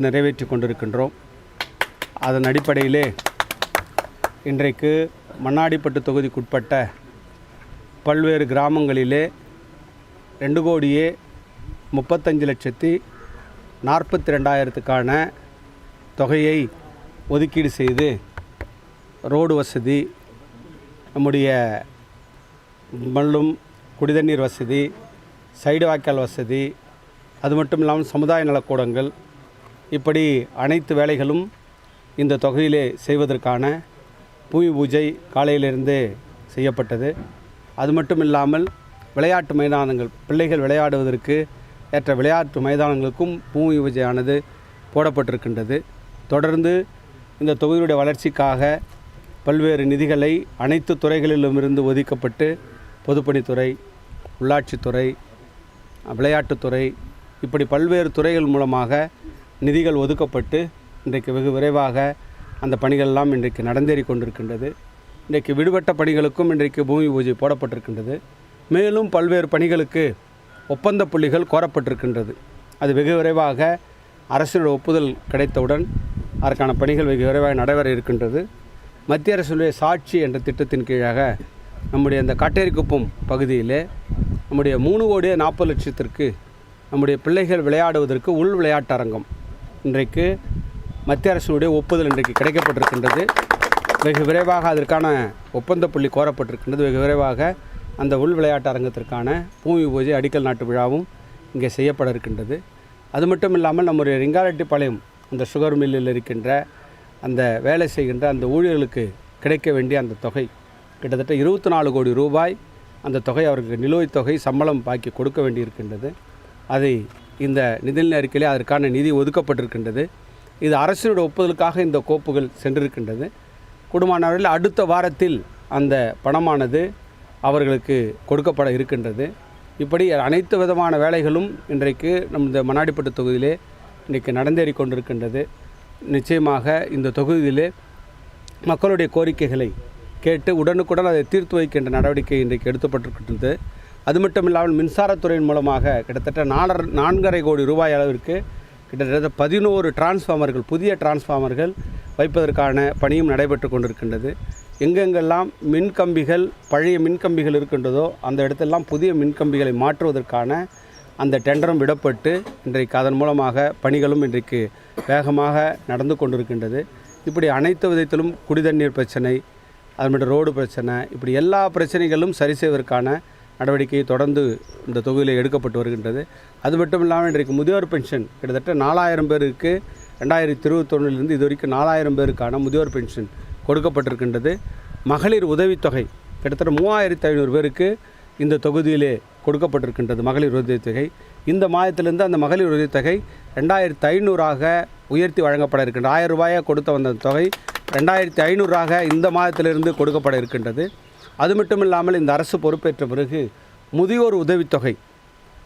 நிறைவேற்றி கொண்டிருக்கின்றோம் அதன் அடிப்படையிலே இன்றைக்கு மண்ணாடிப்பட்டு தொகுதிக்குட்பட்ட பல்வேறு கிராமங்களிலே ரெண்டு கோடியே முப்பத்தஞ்சு லட்சத்தி நாற்பத்தி ரெண்டாயிரத்துக்கான தொகையை ஒதுக்கீடு செய்து ரோடு வசதி நம்முடைய மல்லும் குடிதண்ணீர் வசதி சைடு வாய்க்கால் வசதி அது மட்டும் இல்லாமல் சமுதாய நலக்கூடங்கள் இப்படி அனைத்து வேலைகளும் இந்த தொகையிலே செய்வதற்கான பூமி பூஜை காலையிலிருந்து செய்யப்பட்டது. அது மட்டும் இல்லாமல் விளையாட்டு மைதானங்கள் பிள்ளைகள் விளையாடுவதற்கு ஏற்ற விளையாட்டு மைதானங்களுக்கும் பூமி பூஜையானது போடப்பட்டிருக்கின்றது. தொடர்ந்து இந்த தொகுதியுடைய வளர்ச்சிக்காக பல்வேறு நிதிகளை அனைத்து துறைகளிலுமிருந்து ஒதுக்கப்பட்டு பொதுப்பணித்துறை உள்ளாட்சித்துறை விளையாட்டுத்துறை இப்படி பல்வேறு துறைகள் மூலமாக நிதிகள் ஒதுக்கப்பட்டு இன்றைக்கு வெகு விரைவாக அந்த பணிகள் எல்லாம் இன்றைக்கு நடந்தேறி கொண்டிருக்கின்றது. இன்றைக்கு விடுபட்ட பணிகளுக்கும் இன்றைக்கு பூமி பூஜை போடப்பட்டிருக்கின்றது. மேலும் பல்வேறு பணிகளுக்கு ஒப்பந்த புள்ளிகள் கோரப்பட்டிருக்கின்றது. அது வெகு விரைவாக அரசினுடைய ஒப்புதல் கிடைத்தவுடன் அதற்கான பணிகள் வெகு விரைவாக நடைபெற இருக்கின்றது. மத்திய அரசுடைய சாட்சி என்ற திட்டத்தின் கீழாக நம்முடைய இந்த காட்டேரிக்குப்பம் பகுதியிலே நம்முடைய மூணு கோடியே நாற்பது லட்சத்திற்கு நம்முடைய பிள்ளைகள் விளையாடுவதற்கு உள் விளையாட்டரங்கம் இன்றைக்கு மத்திய அரசுடைய ஒப்புதல் இன்றைக்கு கிடைக்கப்பட்டிருக்கின்றது. வெகு விரைவாக அதற்கான ஒப்பந்த புள்ளி கோரப்பட்டிருக்கின்றது. வெகு விரைவாக அந்த உள் விளையாட்டு அரங்கத்திற்கான பூமி பூஜை அடிக்கல் நாட்டு விழாவும் இங்கே செய்யப்பட இருக்கின்றது. அது மட்டும் இல்லாமல் நம்முடைய ரிங்காரெட்டிப்பாளையம் அந்த சுகர் மில்லில் இருக்கின்ற அந்த வேலை செய்கின்ற அந்த ஊழியர்களுக்கு கிடைக்க வேண்டிய அந்த தொகை கிட்டத்தட்ட இருபத்தி நாலு கோடி ரூபாய் அந்த தொகை அவருக்கு நிலுவைத் தொகை சம்பளம் பாக்கி கொடுக்க வேண்டியிருக்கின்றது. அதை இந்த நிதிநிலை அறிக்கையிலே அதற்கான நிதி ஒதுக்கப்பட்டிருக்கின்றது. இது அரசினுடைய ஒப்புதலுக்காக இந்த கோப்புகள் சென்றிருக்கின்றது. குடும்பமானவர்கள் அடுத்த வாரத்தில் அந்த பணமானது அவர்களுக்கு கொடுக்கப்பட இருக்கின்றது. இப்படி அனைத்து விதமான வேலைகளும் இன்றைக்கு நம் இந்த மண்ணாடிப்பட்டு தொகுதியிலே இன்றைக்கு நடந்தேறி கொண்டிருக்கின்றது. நிச்சயமாக இந்த தொகுதியிலே மக்களுடைய கோரிக்கைகளை கேட்டு உடனுக்குடன் அதை தீர்த்து வைக்கின்ற நடவடிக்கை இன்றைக்கு எடுக்கப்பட்டிருக்கின்றது அது மட்டும் இல்லாமல் மின்சாரத்துறையின் மூலமாக கிட்டத்தட்ட நாலரை நான்கரை கோடி ரூபாய் அளவிற்கு கிட்டத்தட்ட பதினோரு டிரான்ஸ்ஃபார்மர்கள் புதிய டிரான்ஸ்ஃபார்மர்கள் வைப்பதற்கான பணியும் நடைபெற்று கொண்டிருக்கின்றது. எங்கெங்கெல்லாம் மின்கம்பிகள் பழைய மின்கம்பிகள் இருக்கின்றதோ அந்த இடத்தெல்லாம் புதிய மின்கம்பிகளை மாற்றுவதற்கான அந்த டெண்டரும் விடப்பட்டு இன்றைக்கு அதன் மூலமாக பணிகளும் இன்றைக்கு வேகமாக நடந்து கொண்டிருக்கின்றது. இப்படி அனைத்து விதத்திலும் குடிதண்ணீர் பிரச்சனை அது மட்டும் ரோடு பிரச்சனை இப்படி எல்லா பிரச்சனைகளும் சரி செய்வதற்கான நடவடிக்கை தொடர்ந்து இந்த தொகுதியில் எடுக்கப்பட்டு வருகின்றது. அது மட்டும் இல்லாமல் இன்றைக்கு முதியோர் பென்ஷன் கிட்டத்தட்ட நாலாயிரம் பேருக்கு ரெண்டாயிரத்தி இருபத்தொன்னிலிருந்து இது வரைக்கும் நாலாயிரம் பேருக்கான முதியோர் பென்ஷன் கொடுக்கப்பட்டிருக்கின்றது. மகளிர் உதவித்தொகை கிட்டத்தட்ட மூவாயிரத்தி ஐநூறு பேருக்கு இந்த தொகுதியிலே கொடுக்கப்பட்டிருக்கின்றது மகளிர் உதவித்தொகை. இந்த மாதத்திலிருந்து அந்த மகளிர் உதவித்தொகை ரெண்டாயிரத்து ஐநூறாக உயர்த்தி வழங்கப்பட இருக்கின்ற ஆயிரம் ரூபாயை கொடுத்த வந்த தொகை ரெண்டாயிரத்தி ஐநூறாக இந்த மாதத்திலிருந்து கொடுக்கப்பட இருக்கின்றது. அது மட்டும் இல்லாமல் இந்த அரசு பொறுப்பேற்ற பிறகு முதியோர் உதவித்தொகை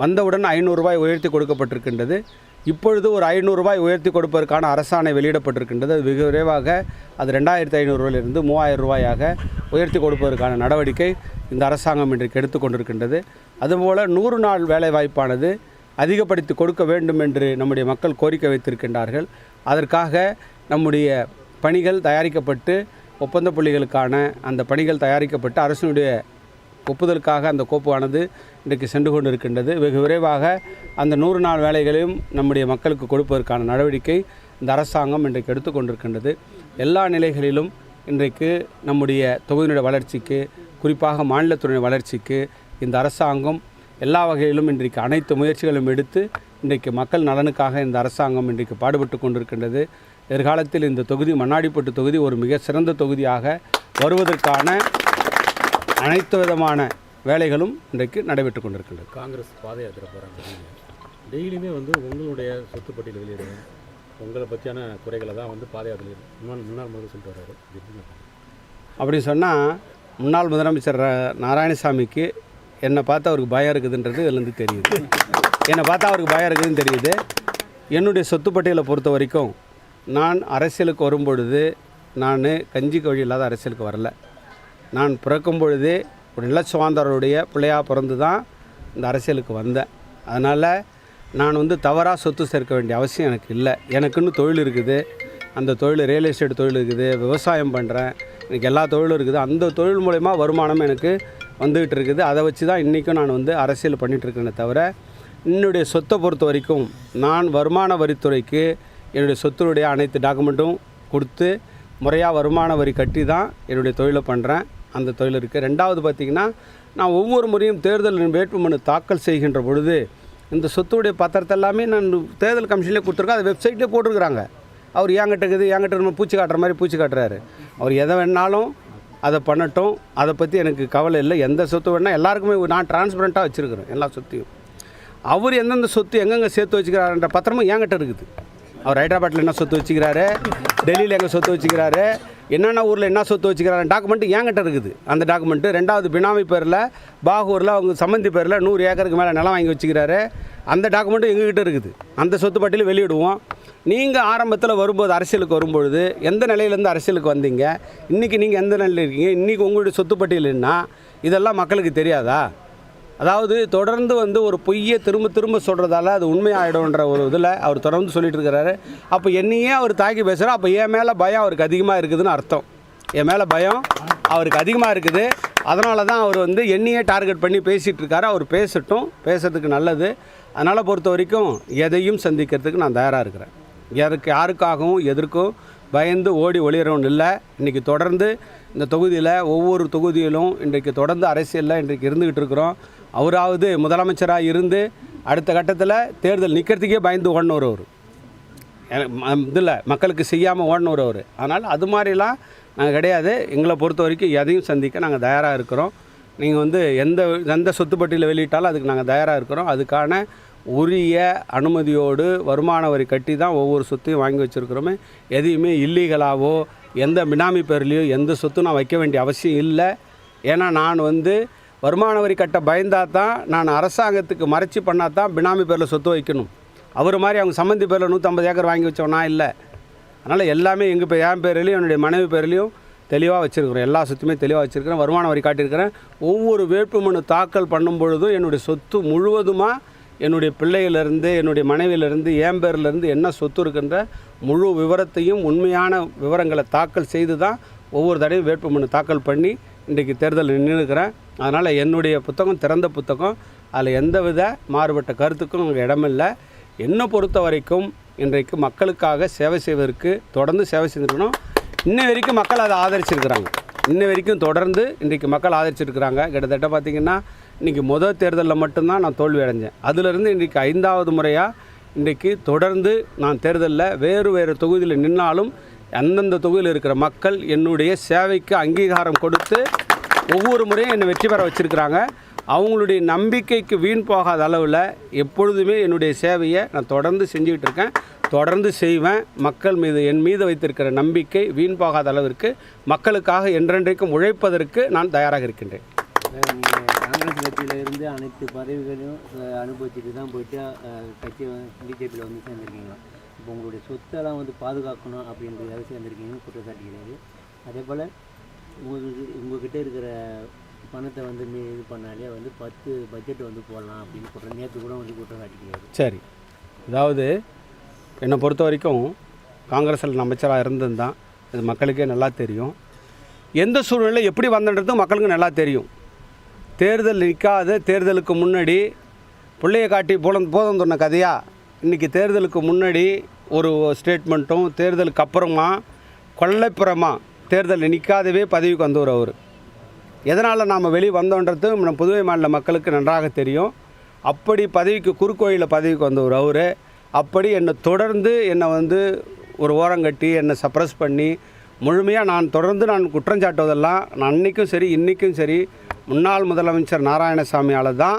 வந்தவுடன் ஐநூறுரூபாய் உயர்த்தி கொடுக்கப்பட்டிருக்கின்றது. இப்பொழுது ஒரு ஐநூறுரூபாய் உயர்த்தி கொடுப்பதற்கான அரசாணை வெளியிடப்பட்டிருக்கின்றது. அது வெகு விரைவாக அது ரெண்டாயிரத்தி ஐநூறுரூவாயிலிருந்து மூவாயிரம் ரூபாயாக உயர்த்தி கொடுப்பதற்கான நடவடிக்கை இந்த அரசாங்கம் இன்றைக்கு எடுத்துக்கொண்டிருக்கின்றது அதுபோல் நூறு நாள் வேலைவாய்ப்பானது அதிகப்படுத்தி கொடுக்க வேண்டும் என்று நம்முடைய மக்கள் கோரிக்கை வைத்திருக்கின்றார்கள். அதற்காக நம்முடைய பணிகள் தயாரிக்கப்பட்டு ஒப்பந்த புள்ளிகளுக்கான அந்த பணிகள் தயாரிக்கப்பட்டு அரசினுடைய ஒப்புதலுக்காக அந்த கோப்பானது இன்றைக்கு சென்று கொண்டிருக்கின்றது. வெகு விரைவாக அந்த நூறு நாள் வேலைகளையும் நம்முடைய மக்களுக்கு கொடுப்பதற்கான நடவடிக்கை இந்த அரசாங்கம் இன்றைக்கு எடுத்துக்கொண்டிருக்கின்றது எல்லா நிலைகளிலும் இன்றைக்கு நம்முடைய தொகுதியினுடைய வளர்ச்சிக்கு குறிப்பாக மாநிலத்துடைய வளர்ச்சிக்கு இந்த அரசாங்கம் எல்லா வகையிலும் இன்றைக்கு அனைத்து முயற்சிகளும் எடுத்து இன்றைக்கு மக்கள் நலனுக்காக இந்த அரசாங்கம் இன்றைக்கு பாடுபட்டு கொண்டிருக்கின்றது. எதிர்காலத்தில் இந்த தொகுதி மண்ணாடிப்பட்டு தொகுதி ஒரு மிக சிறந்த தொகுதியாக வருவதற்கான அனைத்து விதமான வேலைகளும் இன்றைக்கு நடைபெற்று கொண்டிருக்கின்றது. காங்கிரஸ் பாத யாத்திரை போகிறாங்க டெய்லியுமே வந்து உங்களுடைய சொத்து பட்டியல் வெளியிடுங்க. உங்களை பற்றியான குறைகளை தான் வந்து பாத யாத்திரை முன்னாள் முன்னாள் முதல்வர் சொல்லிட்டு வர்றாரு. அப்படி சொன்னால் முன்னாள் முதலமைச்சர் நாராயணசாமிக்கு என்னை பார்த்தா அவருக்கு பயம் இருக்குதுன்றது இதுலேருந்து தெரியுது. என்னை பார்த்தா அவருக்கு பயம் இருக்குதுன்னு தெரியுது. என்னுடைய சொத்து பட்டியலை பொறுத்த வரைக்கும் நான் அரசியலுக்கு வரும்பொழுது நான் கஞ்சி கோழி இல்லாத அரசியலுக்கு வரல. நான் பிறக்கும் பொழுதே ஒரு நிலச்சுவாந்தருடைய பிள்ளையாக பிறந்து தான் இந்த அரசியலுக்கு வந்தேன். அதனால் நான் வந்து தவறாக சொத்து சேர்க்க வேண்டிய அவசியம் எனக்கு இல்லை. எனக்குன்னு தொழில் இருக்குது. அந்த தொழில் ரியல் எஸ்டேட் தொழில் இருக்குது. விவசாயம் பண்ணுறேன் எனக்கு எல்லா தொழிலும் இருக்குது. அந்த தொழில் மூலயமா வருமானம் எனக்கு வந்துக்கிட்டு இருக்குது. அதை வச்சு தான் இன்றைக்கும் நான் வந்து அரசியல் பண்ணிகிட்ருக்கேனே தவிர என்னுடைய சொத்தை பொறுத்த வரைக்கும் நான் வருமான வரித்துறைக்கு என்னுடைய சொத்துடைய அனைத்து டாக்குமெண்ட்டும் கொடுத்து முறையாக வருமான வரி கட்டி தான் என்னுடைய தொழிலை பண்ணுறேன் அந்த தொழில் இருக்குது ரெண்டாவது பார்த்திங்கன்னா நான் ஒவ்வொரு முறையும் தேர்தல் வேட்புமனு தாக்கல் செய்கின்ற பொழுது இந்த சொத்துடைய பத்திரத்தை எல்லாமே நான் தேர்தல் கமிஷன்லேயே கொடுத்துருக்கேன். அது வெப்சைட்லேயே போட்டிருக்கிறாங்க. அவர் ஏங்கிட்ட இருக்குது ஏங்கிட்ட நம்ம பூச்சி காட்டுற மாதிரி பூச்சி காட்டுறாரு. அவர் எதை வேணாலும் அதை பண்ணட்டும். அதை பற்றி எனக்கு கவலை இல்லை. எந்த சொத்து வேணால் எல்லாருக்குமே நான் டிரான்ஸ்பரண்ட்டாக வச்சுருக்கிறேன் எல்லா சொத்தையும். அவர் எந்தெந்த சொத்து எங்கெங்கே சேர்த்து வச்சுக்கிறாருன்ற பத்திரமும் என்கிட்ட இருக்குது. அவர் ஹைதராபாத்தில் என்ன சொத்து வச்சுக்கிறாரு? டெல்லியில் எங்கே சொத்து வச்சுக்கிறாரு? என்னென்ன ஊரில் என்ன சொத்து வச்சுக்கிறாரு டாக்குமெண்ட் என்கிட்ட இருக்குது. அந்த டாக்குமெண்ட்டு ரெண்டாவது பினாமி பேரில் பாகூரில் அவங்க சம்மந்தி பேரில் நூறு ஏக்கருக்கு மேலே நிலம் வாங்கி வச்சுக்கிறாரு. அந்த டாக்குமெண்ட்டும் எங்ககிட்ட இருக்குது. அந்த சொத்து பட்டியல் வெளியிடுவோம். நீங்கள் ஆரம்பத்தில் வரும்போது அரசியலுக்கு வரும்பொழுது எந்த நிலையிலேருந்து அரசியலுக்கு வந்தீங்க? இன்றைக்கி நீங்கள் எந்த நிலையில் இருக்கீங்க? இன்றைக்கி உங்களுடைய சொத்து பட்டியல்னா இதெல்லாம் மக்களுக்கு தெரியாதா? அதாவது தொடர்ந்து வந்து ஒரு பொய்யை திரும்ப திரும்ப சொல்கிறதால அது உண்மையாயிடும்ன்ற ஒரு இதில் அவர் தொடர்ந்து சொல்லிட்டு இருக்கிறாரு. அப்போ என்னையே அவர் தாக்கி பேசுகிறார் அப்போ என் மேலே பயம் அவருக்கு அதிகமாக இருக்குதுன்னு அர்த்தம். என் மேலே பயம் அவருக்கு அதிகமாக இருக்குது. அதனால தான் அவர் வந்து என்னையே டார்கெட் பண்ணி பேசிகிட்டு இருக்காரு. அவர் பேசட்டும். பேசுறதுக்கு நல்லது. அதனால் பொறுத்த வரைக்கும் எதையும் சந்திக்கிறதுக்கு நான் தயாராக இருக்கிறேன். யாருக்கு யாருக்காகவும் எதற்கும் பயந்து ஓடி ஒளியறவன் இல்லை. இன்றைக்கி தொடர்ந்து இந்த தொகுதியில் ஒவ்வொரு தொகுதியிலும் இன்றைக்கு தொடர்ந்து அரசியலில் இன்றைக்கு இருந்துக்கிட்டு இருக்கிறோம். அவராவது முதலமைச்சராக இருந்து அடுத்த கட்டத்தில் தேர்தல் நிற்கிறதுக்கே பயந்து ஓடினவர் அவர். இதில் மக்களுக்கு செய்யாமல் ஓடினவர் அவர். அதனால் அது மாதிரிலாம் நாங்கள் கிடையாது. எங்களை பொறுத்த வரைக்கும் எதையும் சந்திக்க நாங்கள் தயாராக இருக்கிறோம். நீங்கள் வந்து எந்த எந்த சொத்துப்பட்டியில் வெளியிட்டாலும் அதுக்கு நாங்கள் தயாராக இருக்கிறோம். அதுக்கான உரிய அனுமதியோடு வருமான வரி கட்டி தான் ஒவ்வொரு சொத்தையும் வாங்கி வச்சுருக்கிறோமே. எதையுமே இல்லீகலாவோ எந்த மினாமி பேர்லேயோ எந்த சொத்தும் நான் வைக்க வேண்டிய அவசியம் இல்லை. ஏன்னா நான் வந்து வருமான வரி கட்ட பயந்தா தான் நான் அரசாங்கத்துக்கு மறைச்சி பண்ணால் தான் பினாமி பேரில் சொத்து வைக்கணும். அவர் மாதிரி அவங்க சம்மந்தி பேரில் நூற்றம்பது ஏக்கர் வாங்கி வச்சோன்னா இல்லை. அதனால் எல்லாமே எங்கள் பேர் என் பேர்லேயும் என்னுடைய மனைவி பேர்லேயும் தெளிவாக வச்சுருக்கிறோம். எல்லா சொத்துமே தெளிவாக வச்சுருக்கிறேன். வருமான வரி காட்டியிருக்கிறேன். ஒவ்வொரு வேட்புமனு தாக்கல் பண்ணும் பொழுதும் என்னுடைய சொத்து முழுவதுமாக என்னுடைய பிள்ளையிலேருந்து என்னுடைய மனைவியிலேருந்து என் பேர்லேருந்து என்ன சொத்து இருக்குன்ற முழு விவரத்தையும் உண்மையான விவரங்களை தாக்கல் செய்து தான் ஒவ்வொரு தடவையும் வேட்புமனு தாக்கல் பண்ணி இன்றைக்கு தேர்தலில் நின்றுக்கிறேன் அதனால் என்னுடைய புத்தகம் திறந்த புத்தகம். அதில் எந்தவித மாறுபட்ட கருத்துக்கும் இடமில்லை. என்னை பொறுத்த வரைக்கும் இன்றைக்கு மக்களுக்காக சேவை செய்வதற்கு தொடர்ந்து சேவை செஞ்சுருக்கணும். இன்ன வரைக்கும் மக்கள் அதை ஆதரிச்சிருக்கிறாங்க. இன்ன வரைக்கும் தொடர்ந்து இன்றைக்கு மக்கள் ஆதரிச்சிருக்கிறாங்க. கிட்டத்தட்ட பார்த்திங்கன்னா இன்றைக்கி முதல் தேர்தலில் மட்டும்தான் நான் தோல்வி அடைஞ்சேன். அதிலிருந்து இன்றைக்கு ஐந்தாவது முறையாக இன்றைக்கு தொடர்ந்து நான் தேர்தலில் வேறு வேறு தொகுதியில் நின்னாலும் அந்தந்த தொகுதியில் இருக்கிற மக்கள் என்னுடைய சேவைக்கு அங்கீகாரம் கொடுத்து ஒவ்வொரு முறையும் என்னை வெற்றி பெற வச்சுருக்கிறாங்க. அவங்களுடைய நம்பிக்கைக்கு வீண் போகாத அளவில் எப்பொழுதுமே என்னுடைய சேவையை நான் தொடர்ந்து செஞ்சுக்கிட்டு இருக்கேன். தொடர்ந்து செய்வேன். மக்கள் மீது என் மீது வைத்திருக்கிற நம்பிக்கை வீண் போகாத அளவிற்கு மக்களுக்காக என்றென்றைக்கும் உழைப்பதற்கு நான் தயாராக இருக்கின்றேன். காங்கிரஸ் கட்சியிலிருந்து அனைத்து பதவிகளையும் அனுபவிச்சுட்டு தான் போயிட்டு கட்சி பிஜேபியில் வந்து சேர்ந்துருக்கீங்க. இப்போ உங்களுடைய சொத்தெல்லாம் வந்து பாதுகாக்கணும் அப்படின்றதுக்காக சேர்ந்துருக்கீங்க குற்றச்சாட்டுகிறது அதே போல் உங்களுக்கு உங்கள்கிட்ட இருக்கிற பணத்தை வந்து மீ இது பண்ணாலே வந்து பத்து பட்ஜெட் வந்து போடலாம் அப்படின்னு குற்றம் நேற்று கூட வந்து குற்றம் காட்டிக்கிறாரு சரி. அதாவது என்னை பொறுத்த வரைக்கும் காங்கிரஸில் அமைச்சராக இருந்தது தான் இது மக்களுக்கே நல்லா தெரியும். எந்த சூழ்நிலை எப்படி வந்தன்றதும் மக்களுக்கு நல்லா தெரியும். தேர்தல் நிற்காத தேர்தலுக்கு முன்னாடி பிள்ளையை காட்டி போலம் போதும் சொன்ன கதையா? இன்றைக்கி தேர்தலுக்கு முன்னாடி ஒரு ஸ்டேட்மெண்ட்டும் தேர்தலுக்கு அப்புறமா கொள்ளைப்புறமாக தேர்தல் நிற்காதவே பதவிக்கு வந்தவர் அவர். எதனால் நாம் வெளியே வந்தோன்றது நம்ம புதுவை மாநில மக்களுக்கு நன்றாக தெரியும். அப்படி பதவிக்கு குறுக்கோயிலில் பதவிக்கு வந்தவர் அவர். அப்படி என்னை தொடர்ந்து என்னை வந்து ஒரு ஓரங்கட்டி என்னை சப்ரஸ் பண்ணி முழுமையாக நான் தொடர்ந்து நான் குற்றம் சாட்டுவதெல்லாம் நான் அன்றைக்கும் சரி இன்றைக்கும் சரி முன்னாள் முதலமைச்சர் நாராயணசாமியால் தான்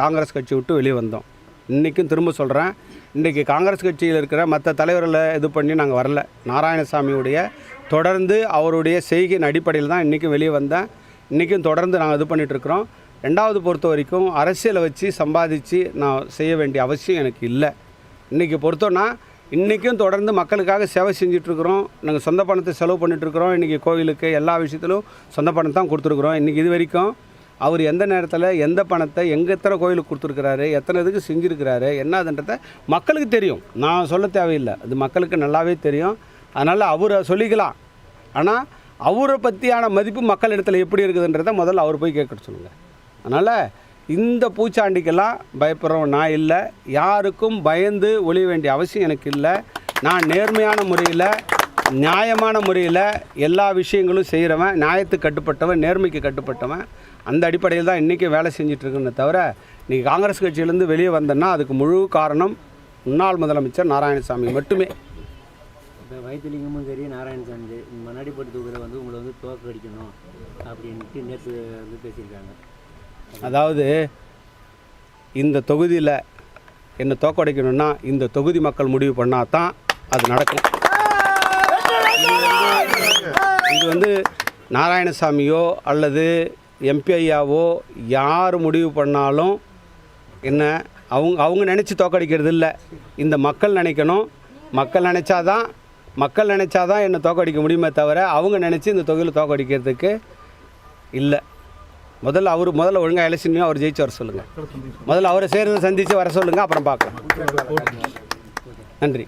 காங்கிரஸ் கட்சி விட்டு வெளியே வந்தோம். இன்றைக்கும் திரும்ப சொல்கிறேன் இன்றைக்கி காங்கிரஸ் கட்சியில் இருக்கிற மற்ற தலைவர்களை இது பண்ணி நாங்கள் வரல. நாராயணசாமியுடைய தொடர்ந்து அவருடைய செய்கையின் அடிப்படையில் தான் இன்றைக்கும் வெளியே வந்தேன். இன்றைக்கும் தொடர்ந்து நாங்கள் இது பண்ணிகிட்ருக்குறோம் ரெண்டாவது பொறுத்த வரைக்கும் அரசியலை வச்சு சம்பாதிச்சு நான் செய்ய வேண்டிய அவசியம் எனக்கு இல்லை. இன்றைக்கி பொறுத்தோன்னா இன்றைக்கும் தொடர்ந்து மக்களுக்காக சேவை செஞ்சிட்ருக்குறோம் நாங்கள் சொந்த பணத்தை செலவு பண்ணிகிட்ருக்குறோம் இன்றைக்கி கோவிலுக்கு எல்லா விஷயத்திலும் சொந்த பணம் தான் கொடுத்துருக்குறோம். இன்றைக்கி இது வரைக்கும் அவர் எந்த நேரத்தில் எந்த பணத்தை எங்கே எத்தனை கோயிலுக்கு கொடுத்துருக்கிறாரு எத்தனை இதுக்கு செஞ்சுருக்கிறாரு என்னதுன்றத மக்களுக்கு தெரியும். நான் சொல்ல தேவையில்லை. அது மக்களுக்கு நல்லாவே தெரியும். அதனால் அவரை சொல்லிக்கலாம். ஆனால் அவரை பற்றியான மதிப்பு மக்கள் இடத்துல எப்படி இருக்குதுன்றத முதல்ல அவர் போய் கேட்க சொல்லுங்கள் அதனால் இந்த பூச்சாண்டிக்கெல்லாம் பயப்படுறவன் நான் இல்லை. யாருக்கும் பயந்து ஒழிய வேண்டிய அவசியம் எனக்கு இல்லை. நான் நேர்மையான முறையில் நியாயமான முறையில் எல்லா விஷயங்களும் செய்கிறவன் நியாயத்துக்கு கட்டுப்பட்டவன் நேர்மைக்கு கட்டுப்பட்டவன். அந்த அடிப்படையில் தான் இன்றைக்கி வேலை செஞ்சிட்ருக்கேன்னு தவிர இன்றைக்கி காங்கிரஸ் கட்சியிலேருந்து வெளியே வந்தேன்னா அதுக்கு முழு காரணம் முன்னாள் முதலமைச்சர் நாராயணசாமி மட்டுமே. இப்போ வைத்திலிங்கமும் சரி நாராயணசாமி சரி மண்ணாடிப்பட்டு தொகுதியில் வந்து உங்களை வந்து தோக்கடிக்கணும் அப்படின்ட்டு நேற்று வந்து பேசியிருக்காங்க. அதாவது இந்த தொகுதியில் என்னை தோக்கடிக்கணும்னா இந்த தொகுதி மக்கள் முடிவு பண்ணால் தான் அது நடக்கும். இது வந்து நாராயணசாமியோ அல்லது எம்பிஐயாவோ யார் முடிவு பண்ணாலும் என்ன அவங்க அவங்க நினச்சி தோக்கடிக்கிறது இல்லை இந்த மக்கள் நினைக்கணும். மக்கள் நினச்சாதான் மக்கள் நினச்சாதான் என்னை தோக்கடிக்க முடியுமே தவிர அவங்க நினச்சி இந்த தொகுதியில் தோக்கடிக்கிறதுக்கு இல்லை. முதல்ல அவர் முதல்ல ஒழுங்காக எலெக்ஷன்லையும் அவர் ஜெயிச்சு வர சொல்லுங்கள் முதல்ல அவரை சேர்ந்து சந்தித்து வர சொல்லுங்கள் அப்புறம் பார்க்கலாம். நன்றி.